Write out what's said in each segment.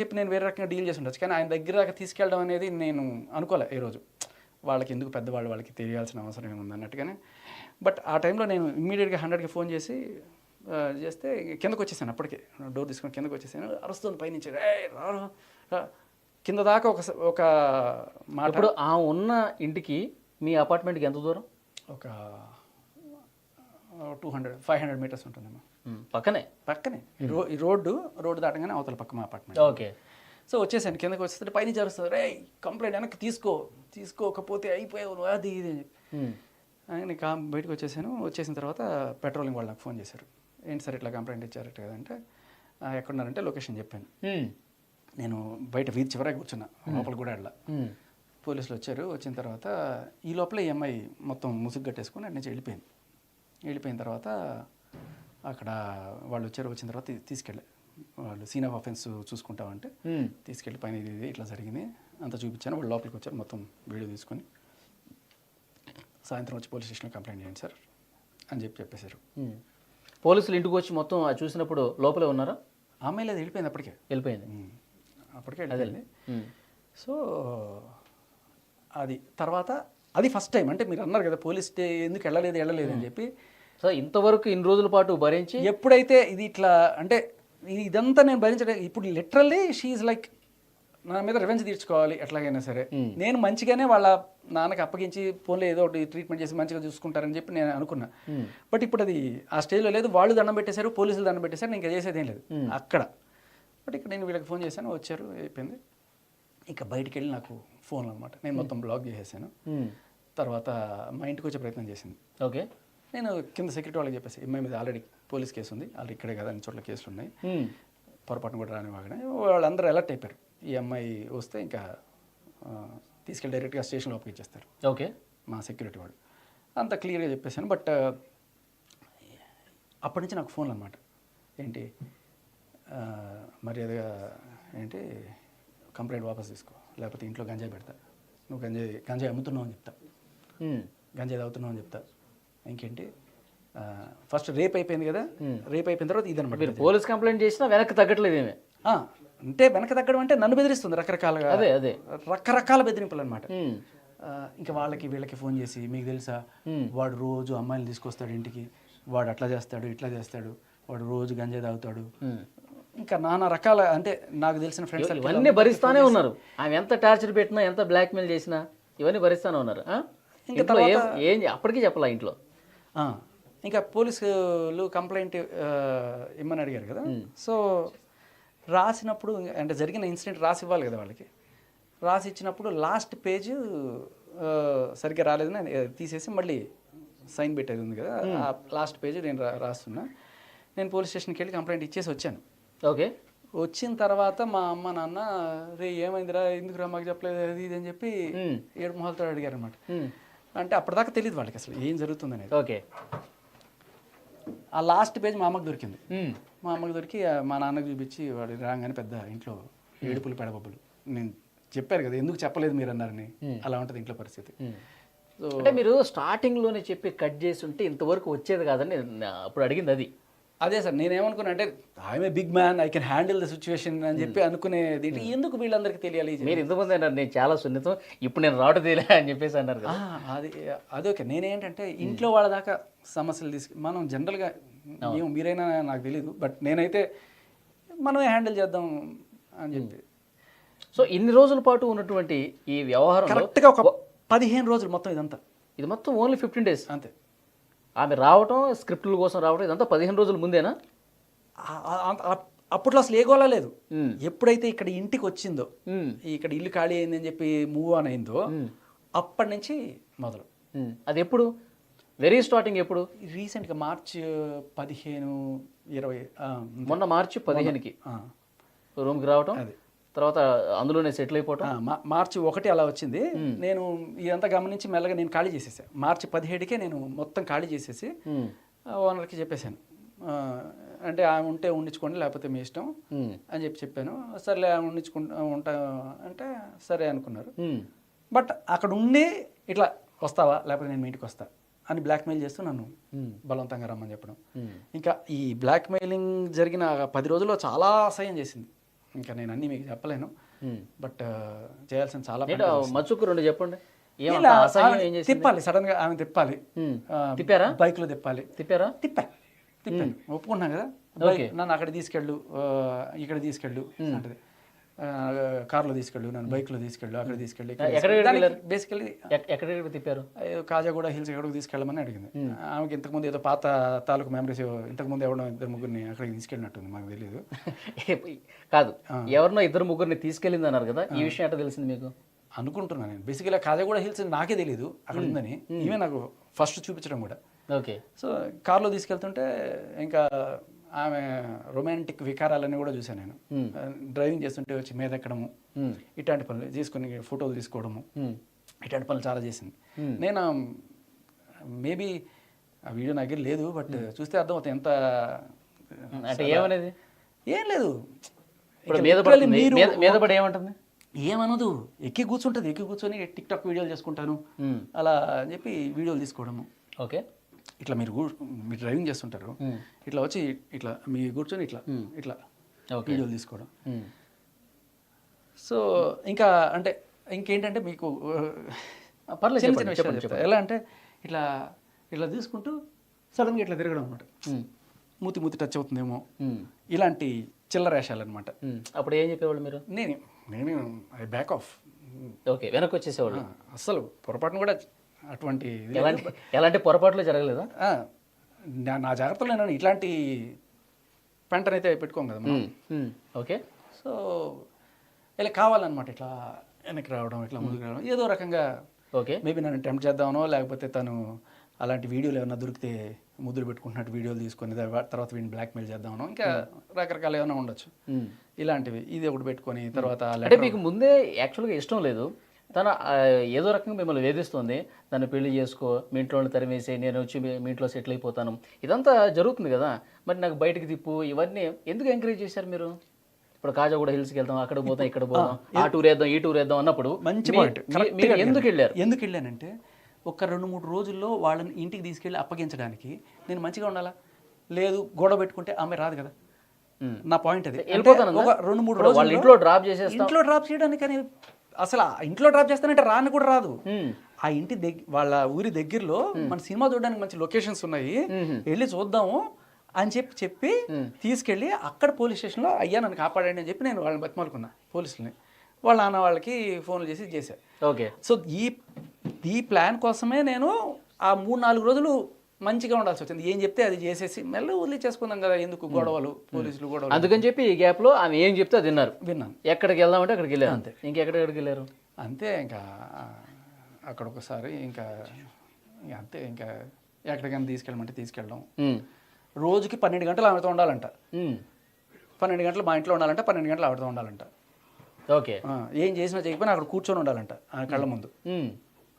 చెప్పి నేను వేరే రకంగా డీల్ చేసి ఉండొచ్చు. కానీ ఆయన దగ్గర దాకా తీసుకెళ్ళడం అనేది నేను అనుకోలే ఈరోజు వాళ్ళకి ఎందుకు పెద్దవాళ్ళు వాళ్ళకి తెలియాల్సిన అవసరం ఏముంది అన్నట్టుగానే. బట్ ఆ టైంలో నేను ఇమ్మీడియట్గా హండ్రెడ్కి ఫోన్ చేసి చేస్తే కిందకు వచ్చేసాను అప్పటికే. డోర్ తీసుకొని కిందకు వచ్చేసాను. అరుస్తుంది పైనుంచి. "రే, రారు రా." కింద దాకా ఒక ఒక మాట ఇప్పుడు ఆ ఉన్న ఇంటికి మీ అపార్ట్మెంట్కి ఎంత దూరం? ఒక two hundred five hundred metres ఉంటుందమ్మా. పక్కనే? పక్కనే. ఈ రో ఈ రోడ్డు రోడ్డు దాటగానే అవతల పక్క మా అపార్ట్మెంట్ ఓకే. సో వచ్చేసాను కిందకి వచ్చేస్తే పైన జరుస్తుంది రే కంప్లైంట్ వెనక్కి తీసుకో తీసుకోకపోతే అయిపోయావు అది ఇది అని చెప్పి. ఉమ్, ఆయన కా బయటకు వచ్చేసాను వచ్చేసిన తర్వాత పెట్రోలింగ్ వాళ్ళు నాకు ఫోన్ చేశారు. ఏంటి సార్ ఇట్లా కంప్లైంట్ ఇచ్చారట కదంటే "ఆ, ఎక్కడున్నారంటే లొకేషన్ చెప్పాను. నేను బయట వీధి చివరే కూర్చున్నా లోపల కూడా అట్లా పోలీసులు వచ్చారు వచ్చిన తర్వాత ఈ లోపల ఈ అమ్మాయి మొత్తం ముసుగు కట్టేసుకుని అక్కడి నుంచి వెళ్ళిపోయింది. వెళ్ళిపోయిన తర్వాత అక్కడ వాళ్ళు వచ్చారు వచ్చిన తర్వాత తీసుకెళ్ళి. వాళ్ళు సీన్ ఆఫ్ అఫెన్స్ చూసుకుంటామంటే. తీసుకెళ్ళి పైన ఇది ఇది ఇట్లా జరిగింది. అంతా చూపించాను. వాళ్ళు లోపలికి వచ్చారు మొత్తం వీడియో తీసుకొని. సాయంత్రం వచ్చి పోలీస్ స్టేషన్లో కంప్లైంట్ చేయండి సార్ అని చెప్పి చెప్పేశారు. పోలీసులు ఇంటికి వచ్చి మొత్తం అది చూసినప్పుడు లోపలే ఉన్నారా? ఆ అమ్మాయి లేదు వెళ్ళిపోయింది అప్పటికే. వెళ్ళిపోయింది. అప్పటికే వెళ్ళిపోయింది. ఉమ్, సో అది తర్వాత అది ఫస్ట్ టైం అంటే మీరు అన్నారు కదా పోలీస్ ఎందుకు వెళ్ళలేదు వెళ్ళలేదు అని చెప్పి సో ఇంతవరకు ఇన్ని రోజుల పాటు భరించి ఎప్పుడైతే ఇది ఇట్లా అంటే ఇది- ఇదంతా నేను భరించడం ఇప్పుడు లిటరల్లీ షీఈ్ లైక్ నా మీద రివెంజ్ తీర్చుకోవాలి ఎట్లాగైనా సరే. నేను మంచిగానే వాళ్ళ నాన్నకి అప్పగించి ఫోన్లో ఏదో ఒకటి ట్రీట్మెంట్ చేసి మంచిగా చూసుకుంటారని చెప్పి నేను అనుకున్నా. బట్ ఇప్పుడు అది ఆ స్టేజ్లో లేదు వాళ్ళు దండం పెట్టేశారు పోలీసులు దండం పెట్టేశారు నేను ఇంకా చేసేది ఏం లేదు అక్కడ. బట్ ఇక్కడ నేను వీళ్ళకి ఫోన్ చేశాను వచ్చారు అయిపోయింది. ఇంకా బయటికి వెళ్ళి నాకు ఫోన్ అనమాట నేను మొత్తం బ్లాక్ చేసేసాను. తర్వాత మా ఇంటికి వచ్చే ప్రయత్నం చేసింది. ఓకే నేను కింద సెక్యూరిటీ వాళ్ళకి చెప్పేసి అమ్మాయి మీద ఆల్రెడీ పోలీస్ కేసు ఉంది. ఆల్రెడీ ఇక్కడే కదా అన్ని చోట్ల కేసులు ఉన్నాయి. పొరపాటున కూడా రాని వాగనే. వాళ్ళందరూ అలర్ట్ అయిపోయారు. ఈ అమ్మాయి వస్తే ఇంకా తీసుకెళ్ళి డైరెక్ట్గా స్టేషన్లో ఇచ్చేస్తారు. ఓకే. మా సెక్యూరిటీ వాడు. అంత క్లియర్గా చెప్పేశాను. బట్ అప్పటి నుంచి నాకు ఫోన్లు అనమాట ఏంటి మర్యాదగా ఏంటి కంప్లైంట్ వాపస్ తీసుకో. లేకపోతే ఇంట్లో గంజాయి పెడతా. నువ్వు గంజాయి గంజాయి అమ్ముతున్నావు అని చెప్తా. గంజాయి తాగుతున్నావు అని చెప్తా. ఇంకేంటి? ఫస్ట్ రేప్ అయిపోయింది కదా? రేప్ అయిపోయిన తర్వాత ఇదనమాట పోలీస్ కంప్లైంట్ చేసినా వెనక్కి తగ్గట్లేదు ఏమే? అంటే వెనక తగ్గడం అంటే నన్ను బెదిరిస్తుంది రకరకాలుగా. అదే అదే. రకరకాల బెదిరింపులు అనమాట ఇంకా వాళ్ళకి వీళ్ళకి ఫోన్ చేసి మీకు తెలుసా? వాడు రోజు అమ్మాయిలు తీసుకొస్తాడు ఇంటికి. వాడు అట్లా చేస్తాడు ఇట్లా చేస్తాడు. వాడు రోజు గంజాయి తాగుతాడు. ఇంకా నానా రకాల అంటే నాకు తెలిసిన ఫ్రెండ్స్ ఇవన్నీ భరిస్తానే ఉన్నారు. ఆమె ఎంత టార్చర్ పెట్టినా ఎంత బ్లాక్మెయిల్ చేసినా ఇవన్నీ భరిస్తానే ఉన్నారు. ఏం ఏం అప్పటికీ చెప్పాలా ఇంట్లో? ఇంకా పోలీసులు కంప్లైంట్ ఇమ్మని అడిగారు కదా. సో రాసినప్పుడు అంటే జరిగిన ఇన్సిడెంట్ రాసి ఇవ్వాలి కదా వాళ్ళకి. రాసి ఇచ్చినప్పుడు లాస్ట్ పేజ్ సరిగ్గా రాలేదని తీసేసి మళ్ళీ సైన్ పెట్టేది ఉంది కదా. ఆ లాస్ట్ పేజ్ నేను రాస్తున్నా. నేను పోలీస్ స్టేషన్కి వెళ్ళి కంప్లైంట్ ఇచ్చేసి వచ్చాను. ఓకే. వచ్చిన తర్వాత మా అమ్మ నాన్న రే ఏమైందిరా? ఎందుకురా మాకు చెప్పలేదు? ఇది అని చెప్పి. ఏడు మొహాలతో అడిగారు అనమాట అంటే అప్పటిదాకా తెలియదు వాళ్ళకి అసలు ఏం జరుగుతుంది అనేది. ఓకే. ఆ లాస్ట్ పేజ్ మా అమ్మకి దొరికింది. మా అమ్మకి దొరికి మా నాన్నకి చూపించి వాడు రాగానే పెద్ద ఇంట్లో ఏడుపులు పెడబొబ్బులు. నేను చెప్పారు కదా ఎందుకు చెప్పలేదు మీరు అన్నారని. అలా ఉంటుంది ఇంట్లో పరిస్థితి. అంటే మీరు స్టార్టింగ్లోనే చెప్పి కట్ చేసి ఉంటే ఇంతవరకు వచ్చేది కాదని అప్పుడు అడిగింది అది. అదే సార్ నేనేమనుకున్నా అంటే I'm a big man I can handle the situation అని చెప్పి అనుకునేది ఏంటి? ఎందుకు వీళ్ళందరికీ తెలియాలి మీరు ఇంతకుముందు అన్నారు నేను చాలా సున్నితం ఇప్పుడు నేను రావడం తెలియ అని చెప్పేసి అన్నారు అది అదొకే నేనేంటంటే ఇంట్లో వాళ్ళ దాకా సమస్యలు తీసుకు మనం జనరల్గా ఏమో మీరైనా నాకు తెలియదు బట్ నేనైతే మనమే హ్యాండిల్ చేద్దాం అని చెప్పి. సో ఇన్ని రోజుల పాటు ఉన్నటువంటి ఈ వ్యవహారంలో కరెక్ట్గా ఒక పదిహేను రోజులు మొత్తం ఇదంతా. ఇది మొత్తం ఓన్లీ ఫిఫ్టీన్ డేస్. అంతే. ఆమె రావటం స్క్రిప్టుల కోసం రావటం ఇదంతా పదిహేను రోజుల ముందేనా? అప్పట్లో అసలు ఏ గోళ లేదు. ఎప్పుడైతే ఇక్కడ ఇంటికి వచ్చిందో ఇక్కడ ఇల్లు ఖాళీ అయిందని చెప్పి మూవ్ ఆన్ అయిందో అప్పటి నుంచి మొదలు. అది ఎప్పుడు? వెరీ స్టార్టింగ్ ఎప్పుడు? రీసెంట్గా మార్చ్ పదిహేను ఇరవై మొన్న మార్చి పదిహేనుకి. రూమ్కి రావటం? అది. తర్వాత అందులోనే సెటిల్ అయిపోవటం? మార్చి ఒకటి అలా వచ్చింది. నేను ఇదంతా గమనించి మెల్లగా నేను ఖాళీ చేసేసా. మార్చి పదిహేడుకే నేను మొత్తం ఖాళీ చేసేసి ఓనర్కి చెప్పేశాను. అంటే ఆమె ఉంటే ఉండించుకోండి లేకపోతే మీ ఇష్టం అని చెప్పి చెప్పాను. సర్లే ఆమె ఉండించుకుంటా ఉంటా అంటే సరే అనుకున్నారు. బట్ అక్కడ ఉండి ఇట్లా వస్తావా? లేకపోతే నేను మీ ఇంటికి వస్తా అని బ్లాక్మెయిల్ చేస్తూ నన్ను బలవంతంగా రమ్మని చెప్పడం. ఇంకా ఈ బ్లాక్మెయిలింగ్ జరిగిన పది రోజుల్లో చాలా అసహ్యం చేసింది. ఇంకా నేను అన్నీ మీకు చెప్పలేను. బట్ చేయాల్సిన చాలా మచ్చుకు రెండు చెప్పండి. తిప్పాలి సడన్గా ఆమె తిప్పాలి. తిప్పారా? బైక్లో తిప్పాలి. తిప్పారా? తిప్పా తిప్పాను. ఒప్పుకున్నాను కదా? నన్ను అక్కడ తీసుకెళ్ళు ఇక్కడ తీసుకెళ్ళు అంటది. కార్లో తీసుకెళ్ళు నన్ను బైక్లో తీసుకెళ్ళు అక్కడ తీసుకెళ్ళు ఎక్కడెక్కడ తిప్పారు? కాజాగూడ హిల్స్ ఎక్కడికి తీసుకెళ్ళమని అడిగింది. ఆమెకి ఇంతకుముందు ఏదో పాత తాలూకు మెమరీస్ ఇంతకుముందు ఎవడో ఇద్దరు ముగ్గురిని అక్కడికి తీసుకెళ్ళినట్టుంది మాకు తెలియదు కాదు ఎవరినో ఇద్దరు ముగ్గురిని తీసుకెళ్ళింది అన్నారు కదా ఈ విషయం ఎట్లా తెలిసింది మీకు? అనుకుంటున్నాను నేను. బేసికల్గా కాజాగూడ హిల్స్ నాకే తెలియదు అక్కడ ఉందని. ఈమె నాకు ఫస్ట్ చూపించడం కూడా. ఓకే. సో కార్లో తీసుకెళ్తుంటే ఇంకా ఆమె రొమాంటిక్ వికారాలన్నీ కూడా చూశాను నేను. డ్రైవింగ్ చేస్తుంటే వచ్చి మీద ఎక్కడము ఇట్లాంటి పనులు తీసుకొని ఫోటోలు తీసుకోవడము ఇట్లాంటి పనులు చాలా చేసింది. నేను మేబీ ఆ వీడియో నా దగ్గర లేదు బట్ చూస్తే అర్థమవుతుంది ఎంత అంటే ఏమనేది? ఏం లేదు. మీద పడి ఏమంటుంది? ఏమనదు. ఎక్కి కూర్చుంటుంది ఎక్కి కూర్చొని టిక్ టాక్ వీడియోలు చేసుకుంటాను. అలా అని చెప్పి వీడియోలు తీసుకోవడము. ఓకే. ఇట్లా మీరు మీరు డ్రైవింగ్ చేస్తుంటారు. ఇట్లా వచ్చి ఇట్లా మీ కూర్చొని ఇట్లా ఇట్లా వీడియోలు తీసుకోవడం. సో ఇంకా అంటే ఇంకేంటంటే మీకు పర్లేదు చిన్న చిన్న విషయాలు చెప్పండి, చెప్తా. ఎలా అంటే ఇట్లా ఇట్లా తీసుకుంటూ సడన్గా ఇట్లా తిరగడం అనమాట. మూతి మూతి టచ్ అవుతుందేమో. ఇలాంటి చిల్లర వేషాలు అనమాట. అప్పుడు ఏం చెప్పేవాళ్ళు మీరు? నేను నేను ఐ బ్యాక్ ఆఫ్. ఓకే వెనక్కి వచ్చేసేవాళ్ళు. అస్సలు పొరపాటును కూడా అటువంటి. ఎలాంటి ఎలాంటి పొరపాట్లు జరగలేదా? నా నా జాగ్రత్తలో నేను ఇట్లాంటి పెంటనైతే పెట్టుకోం కదా మనం. ఓకే. సో ఇలా కావాలన్నమాట ఇట్లా వెనక్కి రావడం ఇట్లా ముందుకు రావడం. ఏదో రకంగా ఓకే. మేబీ నన్ను టెంప్ట్ చేద్దామనో లేకపోతే తను అలాంటి వీడియోలు ఏమైనా దొరికితే ముద్దులు పెట్టుకుంటున్నట్టు వీడియోలు తీసుకొని తర్వా- తర్వాత వీడిని బ్లాక్మెయిల్ చేద్దామనో ఇంకా రకరకాల ఏమైనా ఉండొచ్చు. ఇలాంటివి. ఇది ఒకటి పెట్టుకొని తర్వాత అంటే మీకు ముందే యాక్చువల్గా ఇష్టం లేదు. తను ఏదో రకంగా మిమ్మల్ని వేధిస్తుంది. నన్ను పెళ్ళి చేసుకో మీ ఇంట్లో తరిమేసి నేను వచ్చి మీ ఇంట్లో సెటిల్ అయిపోతాను. ఇదంతా జరుగుతుంది కదా. మరి నాకు బయటికి తిప్పు ఇవన్నీ ఎందుకు ఎంకరేజ్ చేశారు మీరు? ఇప్పుడు కాజాగూడ హిల్స్కి వెళ్తాం అక్కడ పోతాం ఇక్కడ పోతాం ఆ టూర్ వేద్దాం ఈ టూర్ వేద్దాం అన్నప్పుడు మంచి మీరు ఎందుకు వెళ్ళారు? ఎందుకు వెళ్ళానంటే ఒక రెండు మూడు రోజుల్లో వాళ్ళని ఇంటికి తీసుకెళ్ళి అప్పగించడానికి నేను మంచిగా ఉండాలా? లేదు గొడవ పెట్టుకుంటే ఆమె రాదు కదా. నా పాయింట్ అది. అంటే వెళ్ళిపోతానందా? ఒక రెండు మూడు రోజుల్లో ఇంట్లో డ్రాప్ చేసేస్తాం. ఇంట్లో డ్రాప్ చేయడానికి అసలు ఆ ఇంట్లో డ్రాప్ చేస్తానంటే రాని కూడా రాదు. ఆ ఇంటి దగ్గర వాళ్ళ ఊరి దగ్గరలో మన సినిమా చూడడానికి మంచి లొకేషన్స్ ఉన్నాయి. వెళ్ళి చూద్దాము అని చెప్పి చెప్పి తీసుకెళ్ళి అక్కడ పోలీస్ స్టేషన్లో అయ్యా నన్ను కాపాడండి అని చెప్పి నేను వాళ్ళని బతిమాలుకున్నా పోలీసులని. వాళ్ళ నాన్న వాళ్ళకి ఫోన్లు చేసి చేశా. ఓకే. సో ఈ ఈ ప్లాన్ కోసమే నేను ఆ మూడు నాలుగు రోజులు మంచిగా ఉండాల్సి వచ్చింది. ఏం చెప్తే అది చేసేసి మెల్ల వదిలిచేసుకుందాం కదా ఎందుకు గొడవలు పోలీసులు గొడవలు. అందుకని చెప్పి ఈ గ్యాప్లో ఆమె ఏం చెప్తే అది విన్నారు. విన్నాను. ఎక్కడికి వెళ్దామంటే అక్కడికి వెళ్ళారు. అంతే. ఇంకెక్కడికి వెళ్ళారు? అంతే ఇంకా అక్కడ ఒకసారి ఇంకా అంతే ఇంకా ఎక్కడికైనా తీసుకెళ్ళమంటే తీసుకెళ్ళడం. రోజుకి పన్నెండు గంటలు ఆమెతో ఉండాలంట. పన్నెండు గంటలు మా ఇంట్లో ఉండాలంట పన్నెండు గంటలు ఆవిడతో ఉండాలంట. ఓకే. ఏం చేసినా చేయకపోయినా అక్కడ కూర్చొని ఉండాలంట ఆ కళ్ళ ముందు.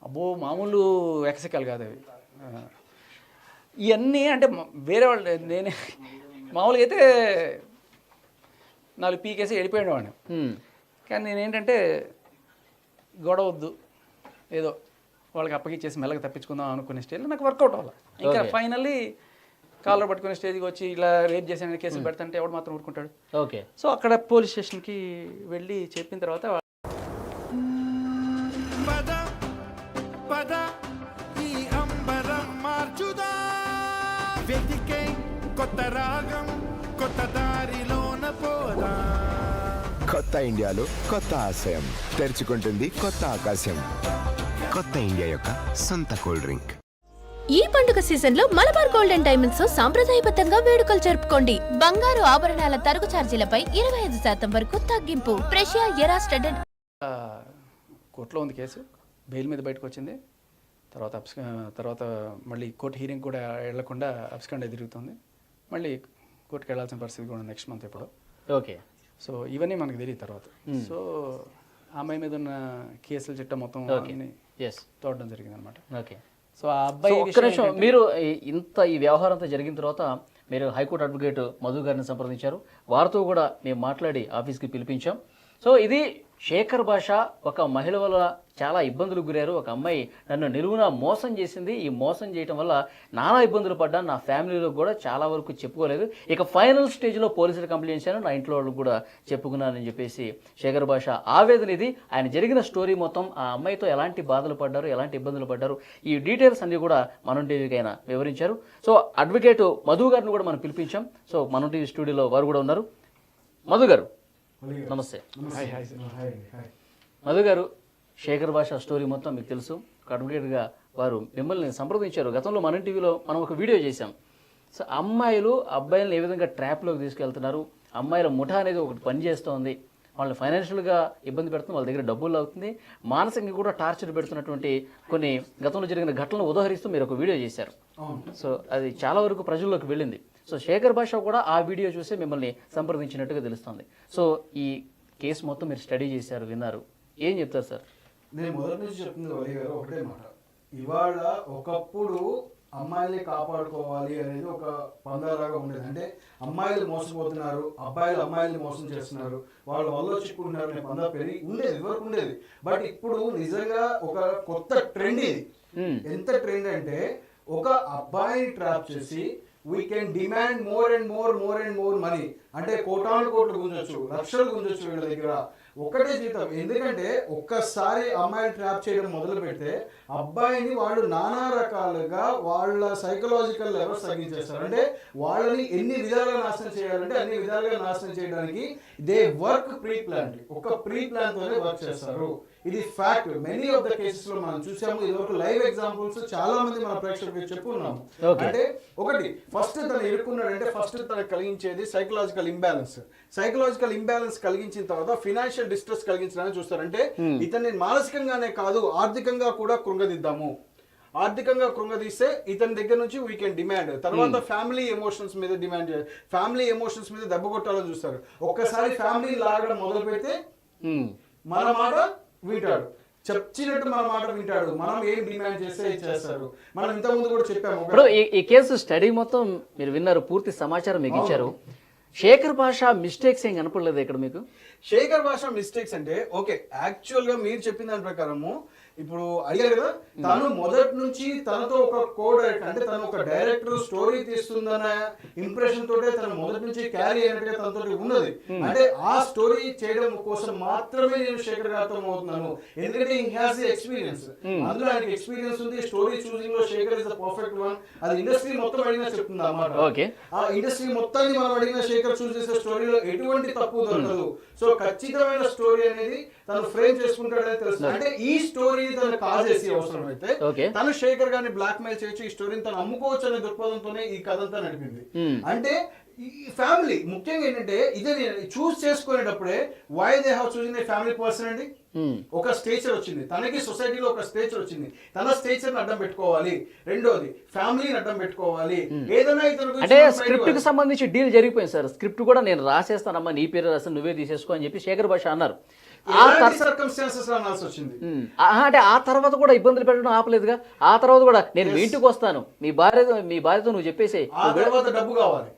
అబ్బో మామూలు ఎక్సెకాలు కాదు అవి. ఇవన్నీ అంటే వేరే వాళ్ళు నేనే మామూలుగా అయితే నాలుగు పీకేసి వెళ్ళిపోయాడు వాడిని మ్మ్. కానీ నేనేంటంటే గొడవ వద్దు ఏదో వాళ్ళకి అప్పగిచ్చేసి మెల్లగా తప్పించుకుందాం అనుకునే స్టేజ్లో నాకు వర్కౌట్ అవ్వాలి. ఇంకా ఫైనల్లీ కాలర్ పట్టుకునే స్టేజ్కి వచ్చి ఇలా రేప్ చేసిన కేసులు పెడతంటే ఎవడు మాత్రం ఊరుకుంటాడు? ఓకే. సో అక్కడ పోలీస్ స్టేషన్కి వెళ్ళి చెప్పిన తర్వాత కొత్త రాగం కొత్త దారిలోన పోదా. కొత్త ఇండియాలో కొత్త ఆశయం. తెరుచుకుంటుంది కొత్త ఆకాశం. కొత్త ఇండియా యొక్క సొంత కూల్ డ్రింక్. ఈ పండుగ సీజన్లో మలబార్ గోల్డ్ అండ్ డైమండ్స్తో సాంప్రదాయబద్ధంగా వేడుకలు జరుపుకోండి. బంగారు ఆభరణాల తరుగు ఛార్జీలపై ఇరవై ఐదు శాతం వరకు తగ్గింపు. ప్రషియా ఎరా స్టడెడ్. కోర్టులో ఉంది కేసు. బెయిల్ మీద బయటకు వచ్చింది. తర్వాత అప్స్ తర్వాత మళ్ళీ కోర్టు హీరింగ్ కూడా వెళ్ళకుండా అబ్స్కండ్ తిరుగుతుంది. మళ్ళీ కోర్టుకి వెళ్ళాల్సిన పరిస్థితి కూడా నెక్స్ట్ మంత్ ఎప్పుడు ఓకే. సో ఇవన్నీ మనకు తెలియదు తర్వాత. సో ఆ అమ్మాయి మీద ఉన్న కేసుల చిట్ట మొత్తం తోడడం జరిగింది అనమాట ఓకే సో ఆ అబ్బాయి ఒక్క విషయం నిమిషం. మీరు ఇంత ఈ వ్యవహారం అంతా జరిగిన తర్వాత మీరు హైకోర్టు అడ్వకేట్ మధు గారిని సంప్రదించారు. వారితో కూడా మేము మాట్లాడి ఆఫీస్కి పిలిపించాం. సో ఇది శేఖర్ భాష ఒక మహిళ వల్ల చాలా ఇబ్బందులు గురారు ఒక అమ్మాయి నన్ను నిలువున మోసం చేసింది. ఈ మోసం చేయటం వల్ల నానా ఇబ్బందులు పడ్డా. నా ఫ్యామిలీలో కూడా చాలా వరకు చెప్పుకోలేదు. ఇక ఫైనల్ స్టేజ్లో పోలీసులు కంప్లైంట్ చేశాను నా ఇంట్లో వాళ్ళు కూడా చెప్పుకున్నానని చెప్పేసి శేఖర్ భాష ఆవేదన ఇది. ఆయన జరిగిన స్టోరీ మొత్తం ఆ అమ్మాయితో ఎలాంటి బాధలు పడ్డారు ఎలాంటి ఇబ్బందులు పడ్డారు ఈ డీటెయిల్స్ అన్ని కూడా మనం టీవీకి ఆయన వివరించారు. సో అడ్వకేట్ మధు గారిని కూడా మనం పిలిపించాం. సో మనం టీవీ స్టూడియోలో వారు కూడా ఉన్నారు. మధు గారు. నమస్తే. మధు గారు శేఖర్ భాష స్టోరీ మొత్తం మీకు తెలుసు. అడ్వకేట్గా వారు మిమ్మల్ని సంప్రదించారు. గతంలో మన టీవీలో మనం ఒక వీడియో చేశాం. సో అమ్మాయిలు అబ్బాయిలను ఏ విధంగా ట్రాప్లోకి తీసుకెళ్తున్నారు? అమ్మాయిల ముఠా అనేది ఒకటి పని చేస్తోంది వాళ్ళని ఫైనాన్షియల్గా ఇబ్బంది పెడుతుంది. వాళ్ళ దగ్గర డబ్బులు అవుతుంది. మానసికంగా కూడా టార్చర్ పెడుతున్నటువంటి కొన్ని గతంలో జరిగిన ఘటనలు ఉదాహరిస్తూ మీరు ఒక వీడియో చేశారు. సో అది చాలా వరకు ప్రజల్లోకి వెళ్ళింది. సో శేఖర్ భాష కూడా ఆ వీడియో చూసి మిమ్మల్ని సంప్రదించినట్టుగా తెలుస్తుంది. సో ఈ కేసు మొత్తం మీరు స్టడీ చేశారు విన్నారు. ఏం చెప్తారు సార్? నేను మొదటి నుంచి చెప్తుంది వలి గారు ఒకటే మాట. ఇవాళ ఒకప్పుడు అమ్మాయిల్ని కాపాడుకోవాలి అనేది ఒక పందాలాగా ఉండేది. అంటే అమ్మాయిలు మోసపోతున్నారు అబ్బాయిలు అమ్మాయిల్ని మోసం చేస్తున్నారు వాళ్ళ వల్ల చిక్కుకుంటున్నారు అనే పందా పెరిగి ఉండేది ఇదివరకు ఉండేది. బట్ ఇప్పుడు నిజంగా ఒక కొత్త ట్రెండ్ ఇది. ఎంత ట్రెండ్ అంటే ఒక అబ్బాయిని ట్రాప్ చేసి we can demand more and more more and more money అంటే కోటాను కోట్లు గుంజొచ్చు లక్షలు గుంజొచ్చు వీళ్ళ దగ్గర. ఒకటే జీతం. ఎందుకంటే ఒక్కసారి అమ్మాయిని ట్రాప్ చేయడం మొదలు పెడితే అబ్బాయిని వాళ్ళు నానా రకాలుగా వాళ్ళ సైకలాజికల్ లెవెల్స్ తగ్గించేస్తారు. అంటే వాళ్ళని ఎన్ని విధాలుగా నాశనం చేయాలంటే అన్ని విధాలుగా నాశనం చేయడానికి దే వర్క్ ప్రీ ప్లాన్ ఒక ప్రీ ప్లాన్ తోనే వర్క్ చేస్తారు. ఇది ఫ్యాక్ట్ మెనీ ఆఫ్ ద కేసెస్లో మనం చూసాము ఇది ఒక లైవ్ ఎగ్జాంపుల్స్ చాలా మంది మన ప్రేక్షకులకు Okay. అంటే ఒకటి ఫస్ట్ తను ఇరుక్కున్నాడంటే ఫస్ట్ తనకు కలిగించేది సైకలాజికల్ ఇంబ్యాలెన్స్ సైకలాజికల్ ఇంబ్యాలెన్స్ కలిగించిన తర్వాత ఫినాన్షియల్ డిస్ట్రెస్ కలిగించడానికి చూస్తారంటే ఇతన్ని మానసికంగానే కాదు ఆర్థికంగా కూడా కృంగదిద్దాము. ఆర్థికంగా కృంగదీస్తే ఇతని దగ్గర నుంచి వీ కెన్ డిమాండ్ తర్వాత ఫ్యామిలీ ఎమోషన్స్ మీద డిమాండ్ ఫ్యామిలీ ఎమోషన్స్ మీద దెబ్బ కొట్టాలని చూస్తారు. ఒక్కసారి ఫ్యామిలీ లాగడం మొదలు పెడితే Hmm. మన మాట వింటాడు. చెప్పినట్టు మన మాట వింటాడు. మనం ఏం డిమాండ్ చేస్తే చేస్తారు. మనం ఇంతకుముందు కూడా చెప్పాము. ఇప్పుడు ఈ ఈ కేసు స్టడీ మొత్తం మీరు విన్నారు. పూర్తి సమాచారం మీకు ఇచ్చారు. శేఖర్ భాష మిస్టేక్స్ ఏం కనపడలేదు ఇక్కడ మీకు? శేఖర్ భాష మిస్టేక్స్ అంటే ఓకే యాక్చువల్గా మీరు చెప్పిన దాని ప్రకారము ఇప్పుడు అడిగారు కదా తను మొదటి నుంచి తనతో ఒక కో డైరెక్టర్ అంటే తను ఒక డైరెక్టర్ స్టోరీ తీస్తుందన్న ఇంప్రెషన్ తోటే తను మొదటి నుంచి క్యారీ అయినట్టుగా తనతో ఉన్నది. అంటే ఆ స్టోరీ చేయడం కోసం మాత్రమే నేను శేఖర్ గారితో అవుతున్నాను ఎందుకంటే ఈ హ్యాస్ ఎక్స్పీరియన్స్ అందులో ఆయనకి ఎక్స్పీరియన్స్ ఉంది story చూసింగ్లో Shekhar is the perfect one అది ఇండస్ట్రీ మొత్తం అడిగినా చెప్తుంది అన్నమాట ఆ ఇండస్ట్రీ మొత్తాన్ని మనం అడిగిన శేఖర్ చూస్ చేసే స్టోరీలో ఎటువంటి తప్పు దొరకదు. సో ఖచ్చితమైన స్టోరీ అనేది తను ఫ్రేమ్ చేసుకుంటాడని తెలుసు అంటే ఈ స్టోరీ తను కాజేసి అవసరం అయితే. తను శేఖర్ గారిని బ్లాక్ మెయిల్ చేయొచ్చు ఈ స్టోరీని తను అమ్ముకోవచ్చు అనే దృక్పథంతోనే ఈ కథ అంతా నడిపింది. అంటే ఈ ఫ్యామిలీ ముఖ్యంగా ఏంటంటే ఇదే choose చేసుకునేటప్పుడే why they have choosing a family person అండి. ఒక స్టేచర్ వచ్చింది. తనకి సొసైటీలో ఒక స్టేచర్ వచ్చింది. తన స్టేచర్ అడ్డం పెట్టుకోవాలి. రెండోది ఫ్యామిలీని అడ్డం పెట్టుకోవాలి. ఏదైనా ఇతని గురించి అంటే స్క్రిప్ట్కి సంబంధించి డీల్ జరిగిపోయింది సార్. స్క్రిప్ట్ కూడా నేను రాసేస్తానమ్మా నీ పేరు రాసి నువ్వే తీసేసుకో అని చెప్పి శేఖర్ భాష అన్నారు. ఆ వచ్చింది? అంటే ఆ తర్వాత కూడా ఇబ్బందులు పెట్టడం ఆపలేదుగా? ఆ తర్వాత కూడా నేను మీ ఇంటికి వస్తాను. మీ భార్య మీ భార్యతో నువ్వు చెప్పేసి. తర్వాత డబ్బు కావాలి.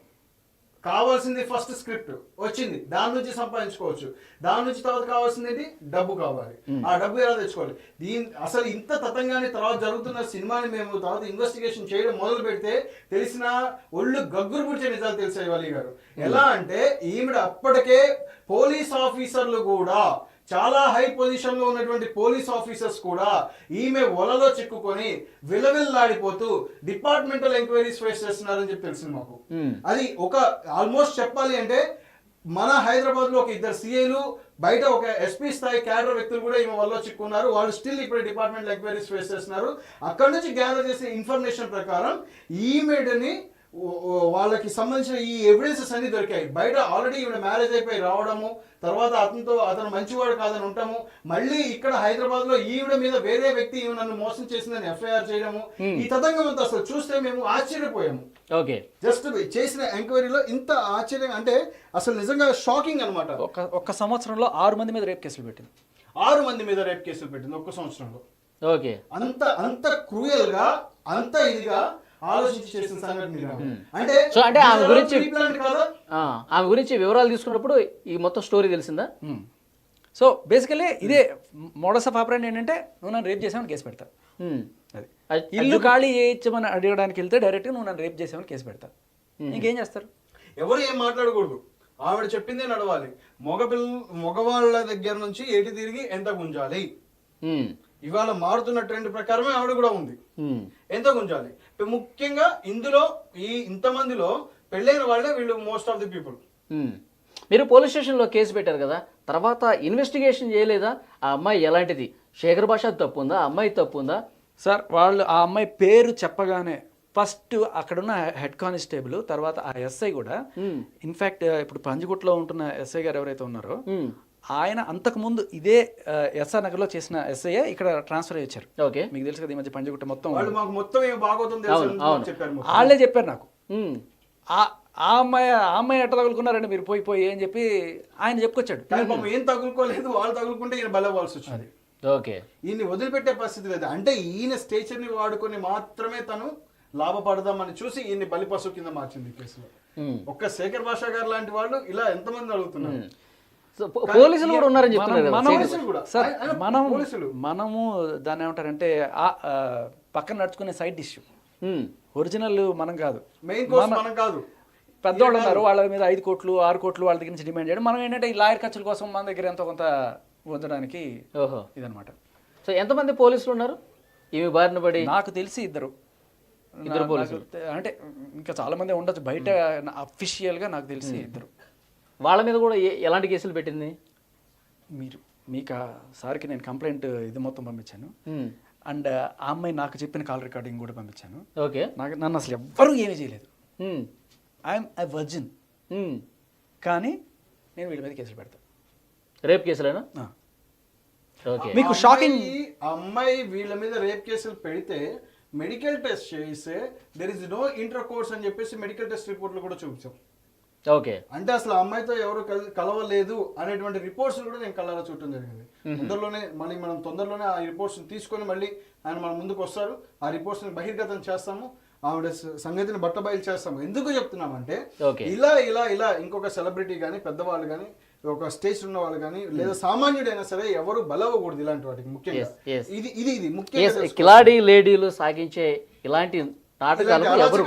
కావాల్సింది ఫస్ట్ స్క్రిప్ట్ వచ్చింది. దాని నుంచి సంపాదించుకోవచ్చు. దాని నుంచి తర్వాత కావాల్సింది ఏంటి? డబ్బు కావాలి. ఆ డబ్బు ఎలా తెచ్చుకోవాలి? దీని అసలు ఇంత తతంగాని తర్వాత జరుగుతున్న సినిమాని మేము తర్వాత ఇన్వెస్టిగేషన్ చేయడం మొదలు పెడితే తెలిసిన ఒళ్ళు గగ్గురు పుడిచే నిజాలు తెలిసాయి వలి గారు. ఎలా అంటే ఈవిడ అప్పటికే పోలీస్ ఆఫీసర్లు కూడా చాలా హై పొజిషన్లో ఉన్నటువంటి పోలీస్ ఆఫీసర్స్ కూడా ఈమె వలలో చిక్కుకొని విలవిల్లాడిపోతూ డిపార్ట్మెంటల్ ఎంక్వైరీస్ ఫేస్ చేస్తున్నారని చెప్పి తెలిసింది మాకు. అది ఒక ఆల్మోస్ట్ చెప్పాలి అంటే మన హైదరాబాద్లో ఒక ఇద్దరు సిఐలు బయట ఒక ఎస్పీ స్థాయి క్యాడర్ వ్యక్తులు కూడా ఈమె వల్ల చిక్కున్నారు. వాళ్ళు స్టిల్ ఇప్పుడు డిపార్ట్మెంట్ ఎంక్వైరీస్ ఫేస్ చేస్తున్నారు. అక్కడ నుంచి గ్యాదర్ చేసే ఇన్ఫర్మేషన్ ప్రకారం ఈమెడని వాళ్ళకి సంబంధించిన ఈ ఎవిడెన్సెస్ అన్ని దొరికాయి. బయట ఆల్రెడీ ఈవిడ మ్యారేజ్ అయిపోయి రావడము తర్వాత అతనితో అతను మంచివాడు కాదని ఉంటాము మళ్ళీ ఇక్కడ హైదరాబాద్లో ఈవిడ మీద వేరే వ్యక్తి ఈమె నన్ను మోసం చేసిందని ఎఫ్ఐఆర్ చేయడము ఈ తతంగం అంతా అసలు చూస్తే మేము ఆశ్చర్యపోయాము. ఓకే. జస్ట్ చేసిన ఎంక్వైరీలో ఇంత ఆశ్చర్యం అంటే అసలు నిజంగా షాకింగ్ అన్నమాట. ఒక ఒక్క సంవత్సరంలో ఆరు మంది మీద రేప్ కేసులు పెట్టింది. ఆరు మంది మీద రేప్ కేసులు పెట్టింది ఒక్క సంవత్సరంలో. ఓకే. అంత అంత క్రూయల్గా అంత ఇదిగా ఆలోచించి చేసిన సంఘటన. అంటే సో అంటే ఆమె గురించి- pre-planned కాదా? ఆ, ఆమె గురించి వివరాలు తీసుకున్నప్పుడు ఈ మొత్తం స్టోరీ తెలిసిందా? సో బేసికలీ ఇదే మోడస్ ఆఫ్ ఆపరేంట్ ఏంటంటే నువ్వు నన్ను రేప్ చేసామని కేసు పెడతా. అది. ఇల్లు ఖాళీ చేయించమని అడగడానికి వెళ్తే డైరెక్ట్గా నువ్వు నన్ను రేప్ చేసామని కేసు పెడతా. ఇంకేం చేస్తారు? ఎవరు ఏం మాట్లాడకూడదు. ఆవిడ చెప్పిందే నడవాలి. మగ పిల్ల మగవాళ్ళ దగ్గర నుంచి ఏటి తిరిగి ఎంత గుంజాలి. ఇవాళ మారుతున్న ట్రెండ్ ప్రకారమే ఆవిడ కూడా ఉంది. ఎంత గుంజాలి? ముఖ్యంగా ఇందులో ఈ ఇంతమందిలో పెళ్ళైన వాళ్ళే వీళ్ళు మోస్ట్ ఆఫ్ ది పీపుల్. మీరు పోలీస్ స్టేషన్లో కేసు పెట్టారు కదా తర్వాత ఇన్వెస్టిగేషన్ చేయలేదా? ఆ అమ్మాయి ఎలాంటిది? శేఖర్ భాష తప్పు ఉందా ఆ అమ్మాయి తప్పు ఉందా సార్ వాళ్ళు ఆ అమ్మాయి పేరు చెప్పగానే ఫస్ట్ అక్కడున్న హెడ్ కానిస్టేబుల్ తర్వాత ఆ ఎస్ఐ కూడా ఇన్ఫాక్ట్ ఇప్పుడు పంజగుట్లో ఉంటున్న ఎస్ఐ గారు ఎవరైతే ఉన్నారో. ఆయన అంతకుముందు ఇదే ఎస్ఆర్ నగర్లో చేసిన ఎస్ఐ ఇక్కడ ట్రాన్స్ఫర్ అయ్యి వచ్చారు. ఓకే. మీకు తెలుసు కదా ఈ మధ్య పంజగుట్ట మొత్తం వాళ్ళు మాకు మొత్తం ఏం బాగోతుంది తెలుసు అవును, అని అవును. చెప్పారు మొత్తం. వాళ్ళే చెప్పారు నాకు. ఆ అమ్మాయి ఆ అమ్మాయి ఎట్ట తగులుకున్నారండి? మీరు పోయి పోయి అని చెప్పి ఆయన చెప్పుకొచ్చాడు. ఏం తగులుకోలేదు వాళ్ళు తగులుకుంటే ఈయన బలవాల్సి వచ్చింది. ఓకే. ఈయన్ని వదిలిపెట్టే పరిస్థితి లేదు. అంటే ఈయన స్టేచర్ని వాడుకొని మాత్రమే తను లాభపడదామని చూసి ఈయన్ని బలిపశు కింద మార్చింది ఈ కేసులో. ఒక్క శేఖర్ భాషా గారు లాంటి వాళ్ళు ఇలా ఎంతమంది అడుగుతున్నారు? పోలీసులు కూడా ఉన్నారని చెప్తున్నారు కదా మనం పోలీసులు కూడా. సార్ మనం. మనము దాన్ని ఏమంటారంటే పక్కన నడుచుకునే సైడ్ డిష్. ఉమ్. ఒరిజినల్ మనం కాదు. మెయిన్ కోర్స్ మనం కాదు. పెద్దవాళ్ళు ఉన్నారు వాళ్ళ మీద ఐదు కోట్లు ఆరు కోట్లు వాళ్ళ దగ్గర నుంచి డిమాండ్ చేయడం. మనం ఏంటంటే ఈ లాయర్ ఖర్చుల కోసం మన దగ్గర ఎంతో కొంత పొందడానికి ఓహో. ఇదనమాట సో ఎంతమంది పోలీసులు ఉన్నారు? ఈమె బారిన పడి నాకు తెలిసి ఇద్దరు. ఇద్దరు పోలీసులు. అంటే ఇంకా చాలా మంది ఉండొచ్చు. బయట అఫీషియల్గా నాకు తెలిసి ఇద్దరు. వాళ్ళ మీద కూడా ఎలాంటి కేసులు పెట్టింది? మీరు మీకు ఆ సార్కి నేను కంప్లైంట్ ఇది మొత్తం పంపించాను. అండ్ ఆ అమ్మాయి నాకు చెప్పిన కాల్ రికార్డింగ్ కూడా పంపించాను. ఓకే. నాకు నన్ను అసలు ఎవ్వరూ ఏమీ చేయలేదు. I'm I virgin. కానీ నేను వీళ్ళ మీద కేసులు పెడతాను రేప్ కేసులేనా? మీకు షాకింగ్ అమ్మాయి- ఆ అమ్మాయి వీళ్ళ మీద రేప్ కేసులు పెడితే మెడికల్ టెస్ట్ చేయిస్తే there is no intercourse అని చెప్పేసి మెడికల్ టెస్ట్ రిపోర్ట్లు కూడా చూపించాం. ఓకే. అంటే అసలు అమ్మాయితో ఎవరు కల- కలవలేదు అనేటువంటి రిపోర్ట్స్ కూడా నేను కళ్ళారా చూడటం జరిగింది. తొందరలోనే మళ్ళీ మనం తొందరలోనే ఆ రిపోర్ట్స్ తీసుకొని మళ్ళీ ఆయన మన ముందుకు వస్తారు. ఆ రిపోర్ట్స్ బహిర్గతం చేస్తాము. ఆవిడ సంగతిని బట్టబయలు చేస్తాము. ఎందుకు చెప్తున్నామంటే. ఇలా ఇలా ఇలా ఇంకొక సెలబ్రిటీ కానీ పెద్దవాళ్ళు కానీ ఒక స్టేజ్ ఉన్న వాళ్ళు కానీ లేదా సామాన్యుడైనా సరే ఎవరు బలవకూడదు ఇలాంటి వాటికి ముఖ్యంగా. ఇది ఇది ఇది ముఖ్యంగా. కిలాడి లేడీలు సాగించే ఇలాంటి నాటకాలకు ఎవరు.